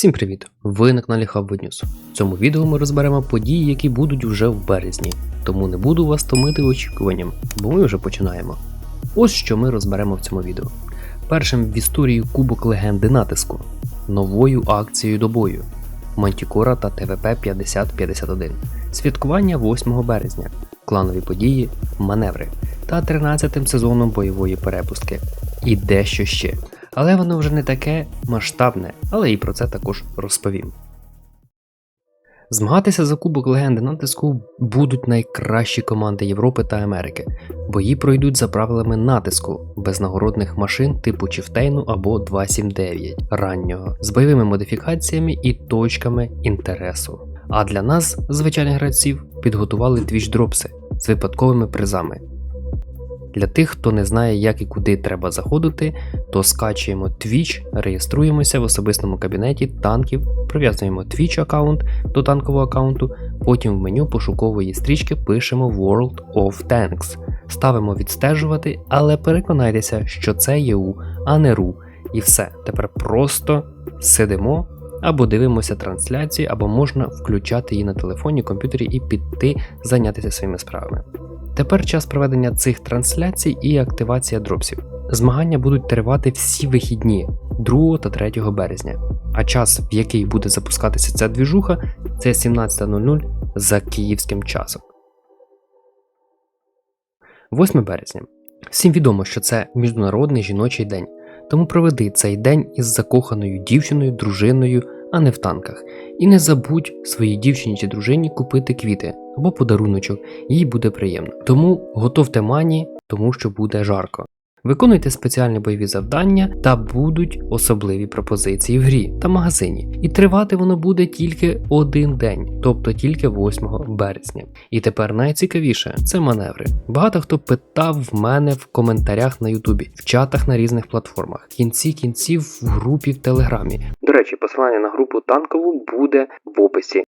Всім привіт! Ви на каналі Hub News. В цьому відео ми розберемо події, які будуть вже в березні, тому не буду вас томити очікуванням, бо ми вже починаємо. Ось що ми розберемо в цьому відео. Першим в історії Кубок легенди натиску, новою акцією до бою, Мантікора та ТВП 5051, святкування 8 березня, кланові події, маневри та 13 сезоном бойової перепустки. І дещо ще. Але воно вже не таке масштабне, але і про це також розповім. Змагатися за Кубок легенди натиску будуть найкращі команди Європи та Америки. Бої пройдуть за правилами натиску без нагородних машин типу Чифтейну або 279 раннього з бойовими модифікаціями і точками інтересу. А для нас, звичайних гравців, підготували Twitch дропси з випадковими призами. Для тих, хто не знає, як і куди треба заходити, то скачуємо Twitch, реєструємося в особистому кабінеті танків, прив'язуємо Twitch аккаунт до танкового аккаунту, потім в меню пошукової стрічки пишемо World of Tanks, ставимо відстежувати, але переконайтеся, що це ЄУ, а не РУ. І все. Тепер просто сидимо або дивимося трансляції, або можна включати її на телефоні, комп'ютері і піти зайнятися своїми справами. Тепер час проведення цих трансляцій і активація дропсів. Змагання будуть тривати всі вихідні 2 та 3 березня, а час, в який буде запускатися ця двіжуха, це 17.00 за київським часом. 8 березня. Всім відомо, що це Міжнародний жіночий день, тому проведи цей день із закоханою дівчиною, дружиною, а не в танках. І не забудь своїй дівчині чи дружині купити квіти або подаруночок, їй буде приємно. Тому готовте мані, тому що буде жарко. Виконуйте спеціальні бойові завдання та будуть особливі пропозиції в грі та магазині. І тривати воно буде тільки один день, тобто тільки 8 березня. І тепер найцікавіше це маневри. Багато хто питав в мене в коментарях на Ютубі, в чатах на різних платформах, в кінці кінців в групі в Телеграмі. До речі, посилання на групу танкову буде в описі.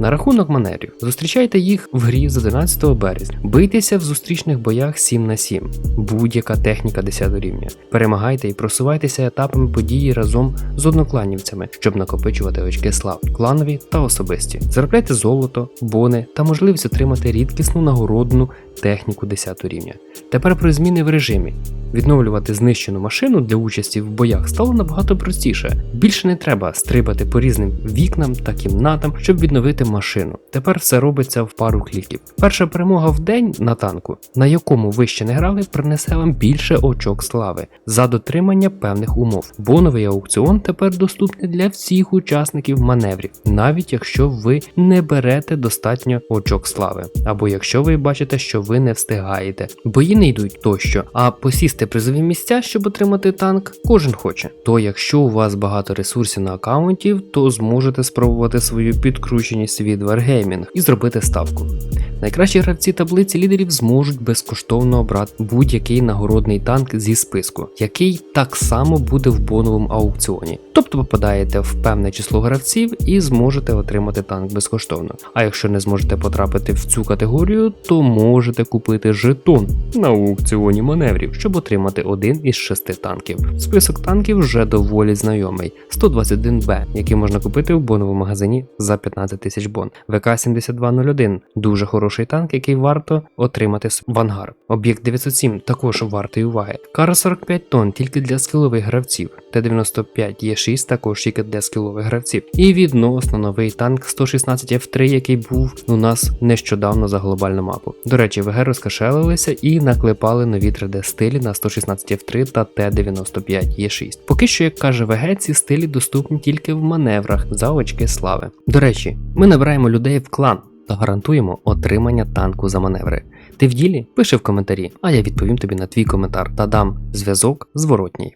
На рахунок маневрів, зустрічайте їх в грі з 11 березня. Бийтеся в зустрічних боях 7 на 7, будь-яка техніка 10 рівня. Перемагайте і просувайтеся етапами події разом з однокланівцями, щоб накопичувати очки слав, кланові та особисті. Заробляйте золото, бони та можливість отримати рідкісну нагородну техніку 10 рівня. Тепер про зміни в режимі. Відновлювати знищену машину для участі в боях стало набагато простіше. Більше не треба стрибати по різним вікнам та кімнатам, щоб відновити машину. Тепер все робиться в пару кліків. Перша перемога в день на танку, на якому ви ще не грали, принесе вам більше очок слави за дотримання певних умов. Боновий аукціон тепер доступний для всіх учасників маневрів, навіть якщо ви не берете достатньо очок слави, або якщо ви бачите, що ви не встигаєте. Бої не йдуть тощо, а посісти призові місця, щоб отримати танк, кожен хоче. То якщо у вас багато ресурсів на аккаунтів, то зможете спробувати свою підкрученість від Wargaming і зробити ставку. Найкращі гравці таблиці лідерів зможуть безкоштовно обрати будь-який нагородний танк зі списку, який так само буде в боновому аукціоні. Тобто попадаєте в певне число гравців і зможете отримати танк безкоштовно. А якщо не зможете потрапити в цю категорію, то можете купити жетон на аукціоні маневрів, щоб отримати один із шести танків. Список танків вже доволі знайомий: 121Б, який можна купити в боновому магазині за 15 тисяч бон. ВК-7201 дуже хороший танк, який варто отримати в ангар. Об'єкт 907 також вартий уваги. Кара 45 тонн тільки для скілових гравців. Т-95 Є6 також тільки для скілових гравців. І відносно новий танк 116 F3, який був у нас нещодавно за глобальну мапу. До речі, ВГ розкашелилися і наклепали нові 3D стилі на 116 F3 та Т-95 Є6. Поки що, як каже ВГ, ці стилі доступні тільки в маневрах за очки слави. До речі, ми набираємо людей в клан та гарантуємо отримання танку за маневри. Ти в ділі? Пиши в коментарі, а я відповім тобі на твій коментар та дам зв'язок зворотній.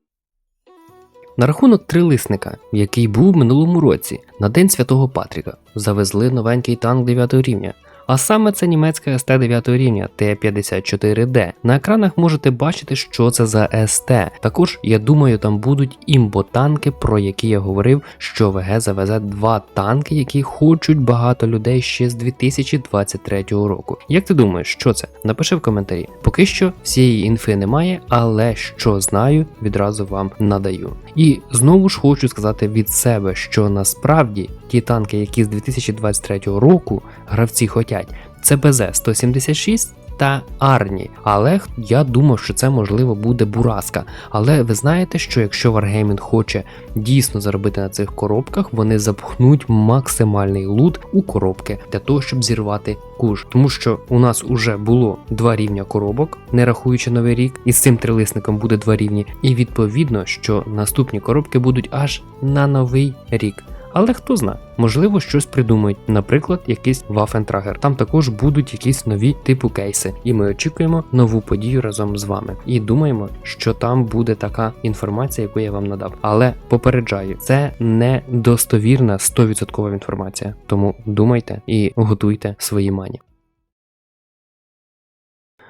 На рахунок трилисника, який був в минулому році, на День Святого Патріка, завезли новенький танк 9 рівня, А саме це німецька СТ 9 рівня Т-54Д. На екранах можете бачити, що це за СТ. Також, я думаю, там будуть імботанки, про які я говорив, що ВГ завезе два танки, які хочуть багато людей ще з 2023 року. Як ти думаєш, що це? Напиши в коментарі. Поки що всієї інфи немає, але що знаю, відразу вам надаю. І знову ж хочу сказати від себе, що насправді ті танки, які з 2023 року гравці хотять, це БЗ-176 та Арні. Але я думав, що це можливо буде Бураска. Але ви знаєте, що якщо Wargaming хоче дійсно заробити на цих коробках, вони запхнуть максимальний лут у коробки для того, щоб зірвати куш. Тому що у нас уже було два рівня коробок, не рахуючи новий рік, і з цим трилисником буде два рівні. І відповідно, що наступні коробки будуть аж на новий рік. Але хто знає, можливо, щось придумають, наприклад, якийсь вафентрагер. Там також будуть якісь нові типу кейси, і ми очікуємо нову подію разом з вами. І думаємо, що там буде така інформація, яку я вам надав. Але попереджаю, це не достовірна 100% інформація. Тому думайте і готуйте свої мані.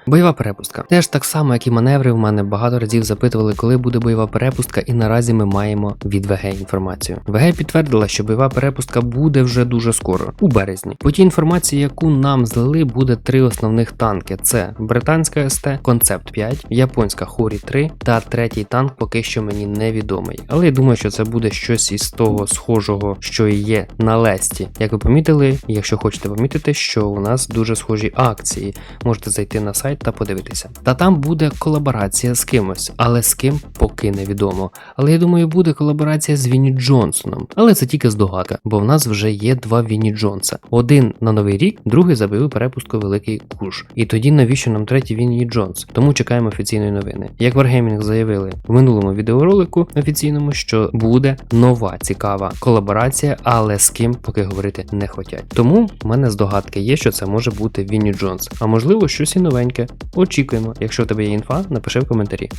Бойова перепустка. Теж так само, як і маневри, в мене багато разів запитували, коли буде бойова перепустка, і наразі ми маємо від ВГ інформацію. ВГ підтвердила, що бойова перепустка буде вже дуже скоро, у березні. По тій інформації, яку нам злили, буде три основних танки: це британська СТ, Концепт 5, японська Хорі 3 та третій танк поки що мені невідомий. Але я думаю, що це буде щось із того схожого, що є на лесті. Як ви помітили, якщо хочете помітити, що у нас дуже схожі акції, можете зайти на сайт та подивитися. Та там буде колаборація з кимось, але з ким поки невідомо. Але я думаю, буде колаборація з Вінні Джонсоном. Але це тільки здогадка, бо в нас вже є два Вінні Джонса. Один на новий рік, другий забив перепустку Великий Куш. І тоді навіщо нам третій Вінні Джонс? Тому чекаємо офіційної новини. Як Wargaming заявили в минулому відеоролику офіційному, що буде нова цікава колаборація, але з ким поки говорити не хотять. Тому в мене здогадки є, що це може бути Вінні Джонс, а можливо щось і новеньке. Очікуємо. Якщо у тебе є інфа, напиши в коментарі.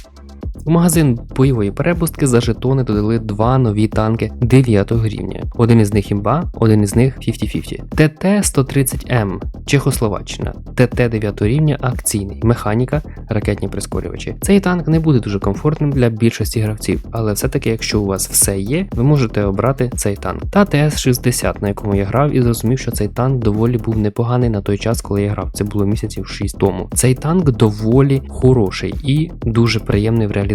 У магазин бойової перепустки за жетони додали два нові танки 9 рівня. Один із них імба, один із них 50-50. ТТ-130М Чехословаччина, ТТ 9 рівня акційний, механіка, ракетні прискорювачі. Цей танк не буде дуже комфортним для більшості гравців, але все-таки, якщо у вас все є, ви можете обрати цей танк. Та ТС-60, на якому я грав, і зрозумів, що цей танк доволі був непоганий на той час, коли я грав. Це було місяців 6 тому. Цей танк доволі хороший і дуже приємний в реалізації.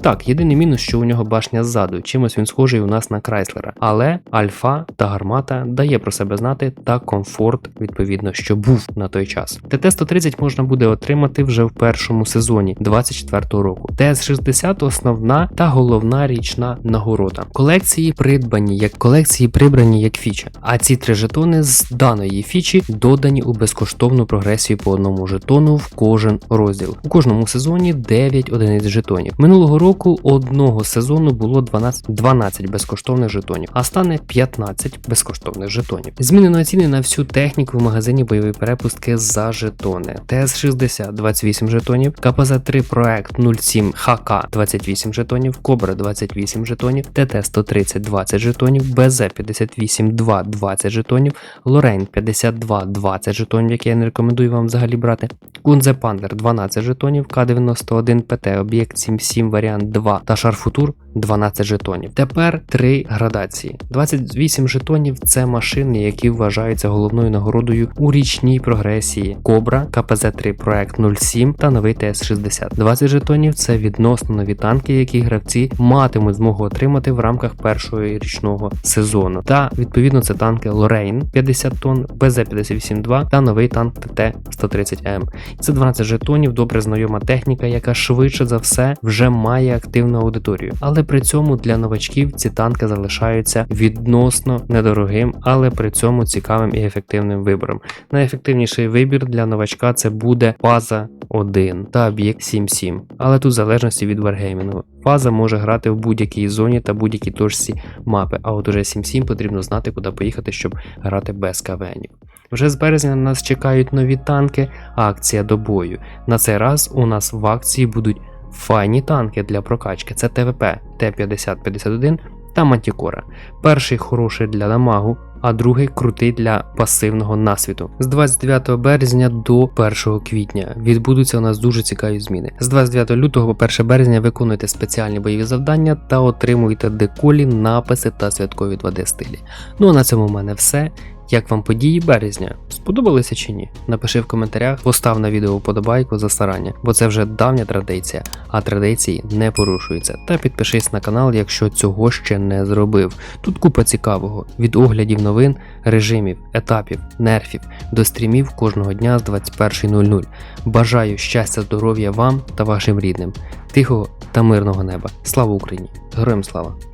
Так, єдиний мінус, що у нього башня ззаду, чимось він схожий у нас на Крайслера, але альфа та гармата дає про себе знати та комфорт, відповідно, що був на той час. ТТ-130 можна буде отримати вже в першому сезоні 24-го року. ТС-60 основна та головна річна нагорода. Колекції придбані як колекції прибрані як фіча. А ці три жетони з даної фічі додані у безкоштовну прогресію по одному жетону в кожен розділ. У кожному сезоні 9 одиниць жетонів. Минулого року одного сезону було 12, 12 безкоштовних жетонів, а стане 15 безкоштовних жетонів. Змінено ціни на всю техніку в магазині бойової перепустки за жетони. ТС-60 28 жетонів, КПЗ-3 проект 07 ХК 28 жетонів, Кобра 28 жетонів, ТТ-130 20 жетонів, БЗ-58-2 20 жетонів, Лорейн 52 20 жетонів, які я не рекомендую вам взагалі брати. Кунзе Пандер 12 жетонів, К91 ПТ, об'єкт 77 варіант 2 та Шарфутур 12 жетонів. Тепер три градації. 28 жетонів це машини, які вважаються головною нагородою у річній прогресії Кобра, КПЗ-3 проект 07 та новий ТС-60. 20 жетонів це відносно нові танки, які гравці матимуть змогу отримати в рамках першого річного сезону. Та відповідно це танки Лорейн 50 тонн, БЗ-58-2 та новий танк ТТ-130М. Це 12 жетонів, добре знайома техніка, яка швидше за все вже має активну аудиторію. Але при цьому для новачків ці танки залишаються відносно недорогим, але при цьому цікавим і ефективним вибором. Найефективніший вибір для новачка це буде Фаза 1 та об'єкт 77, але тут в залежності від Wargaming. Фаза може грати в будь-якій зоні та будь-якій точці мапи, а от уже 7.7 потрібно знати, куди поїхати, щоб грати без кавенів. Вже з березня нас чекають нові танки, акція до бою. На цей раз у нас в акції будуть файні танки для прокачки. Це ТВП Т-5051 та Мантікора. Перший хороший для дамагу, а другий крутий для пасивного насвіту. З 29 березня до 1 квітня відбудуться у нас дуже цікаві зміни. З 29 лютого по 1 березня виконуйте спеціальні бойові завдання та отримуйте деколі, написи та святкові 2D стилі. Ну а на цьому в мене все. Як вам події березня? Сподобалися чи ні? Напиши в коментарях, постав на відео вподобайку за старання, бо це вже давня традиція, а традиції не порушуються. Та підпишись на канал, якщо цього ще не зробив. Тут купа цікавого: від оглядів новин, режимів, етапів, нерфів до стрімів кожного дня з 21.00. Бажаю щастя, здоров'я вам та вашим рідним, тихого та мирного неба. Слава Україні! Героям слава!